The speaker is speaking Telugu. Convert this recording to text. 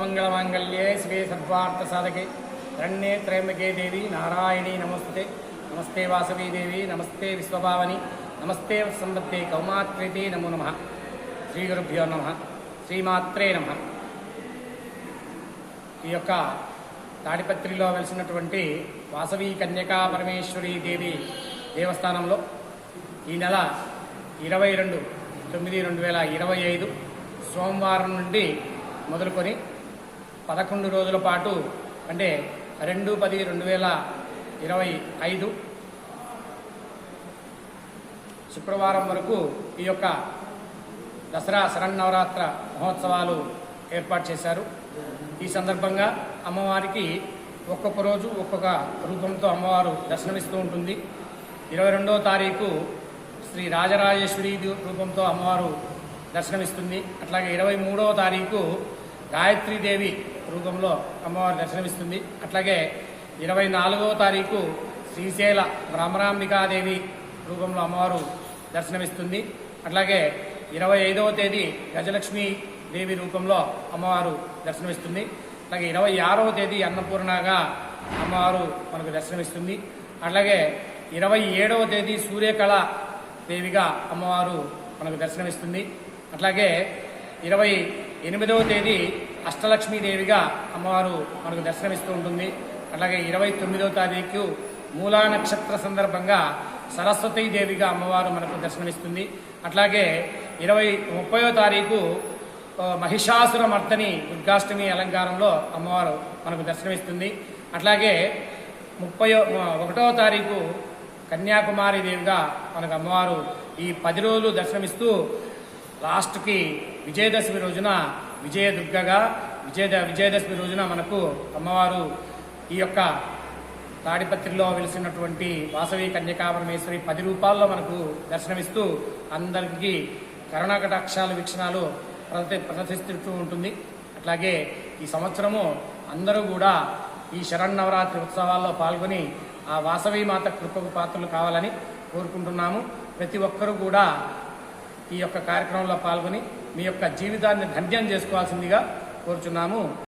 మంగళమాంగళ్యే శివే సద్వార్థ సాధకే రణ్యే త్రయంబకే దేవి నారాయణి నమస్తే నమస్తే వాసవీదేవి నమస్తే విశ్వభావని. నమస్తే సంబత్తే కౌమాత్రితే నమో నమ. శ్రీ గురుభ్యో నమ. శ్రీమాత్రే నమ. ఈ యొక్క తాడిపత్రిలో వెలిసినటువంటి వాసవి కన్యకా పరమేశ్వరీ దేవి దేవస్థానంలో ఈ నెల ఇరవై రెండు తొమ్మిది రెండు వేల ఇరవై ఐదు సోమవారం నుండి మొదలుకొని పదకొండు రోజుల పాటు అంటే రెండు పది రెండు వేల ఇరవై ఐదు శుక్రవారం వరకు ఈ యొక్క దసరా శరన్నవరాత్ర మహోత్సవాలు ఏర్పాటు చేశారు. ఈ సందర్భంగా అమ్మవారికి ఒక్కొక్క రోజు ఒక్కొక్క రూపంతో అమ్మవారు దర్శనమిస్తూ ఉంటుంది. ఇరవై రెండవ తారీఖు శ్రీ రాజరాజేశ్వరి రూపంతో అమ్మవారు దర్శనమిస్తుంది. అట్లాగే ఇరవై మూడవ తారీఖు గాయత్రీదేవి రూపంలో అమ్మవారు దర్శనమిస్తుంది. అట్లాగే ఇరవై నాలుగవ తారీఖు శ్రీశైల భ్రమరాంబికాదేవి రూపంలో అమ్మవారు దర్శనమిస్తుంది. అట్లాగే ఇరవై ఐదవ తేదీ గజలక్ష్మి దేవి రూపంలో అమ్మవారు దర్శనమిస్తుంది. అలాగే ఇరవై ఆరవ తేదీ అన్నపూర్ణగా అమ్మవారు మనకు దర్శనమిస్తుంది. అట్లాగే ఇరవై ఏడవ తేదీ సూర్యకళ దేవిగా అమ్మవారు మనకు దర్శనమిస్తుంది. అట్లాగే ఇరవై ఎనిమిదవ తేదీ అష్టలక్ష్మీదేవిగా అమ్మవారు మనకు దర్శనమిస్తూ ఉంటుంది. అట్లాగే ఇరవై తొమ్మిదవ తారీఖు మూలా నక్షత్ర సందర్భంగా సరస్వతీ దేవిగా అమ్మవారు మనకు దర్శనమిస్తుంది. అట్లాగే ఇరవై ముప్పయో తారీఖు మహిషాసుర మర్దని దుర్గాష్టమి అలంకారంలో అమ్మవారు మనకు దర్శనమిస్తుంది. అట్లాగే ముప్పై ఒకటో తారీఖు కన్యాకుమారి దేవిగా మనకు అమ్మవారు ఈ పది రోజులు దర్శనమిస్తూ లాస్ట్కి విజయదశమి రోజున విజయదుర్గగా విజయ విజయదశమి రోజున మనకు అమ్మవారు ఈ యొక్క తాడిపత్రిలో వెలిసినటువంటి వాసవి కన్యకాపరమేశ్వరి పది రూపాల్లో మనకు దర్శనమిస్తూ అందరికీ కరుణాకటాక్షాలు వీక్షణాలు ప్రదర్శ ప్రదర్శిస్తూ ఉంటుంది. అట్లాగే ఈ సంవత్సరము అందరూ కూడా ఈ శరన్నవరాత్రి ఉత్సవాల్లో పాల్గొని ఆ వాసవి మాత కృపకు పాత్రలు కావాలని కోరుకుంటున్నాము. ప్రతి ఒక్కరూ కూడా ఈ యొక్క కార్యక్రమంలో పాల్గొని మీ యొక్క జీవితాన్ని ధన్యం చేసుకోవాల్సిందిగా కోరుచున్నాము.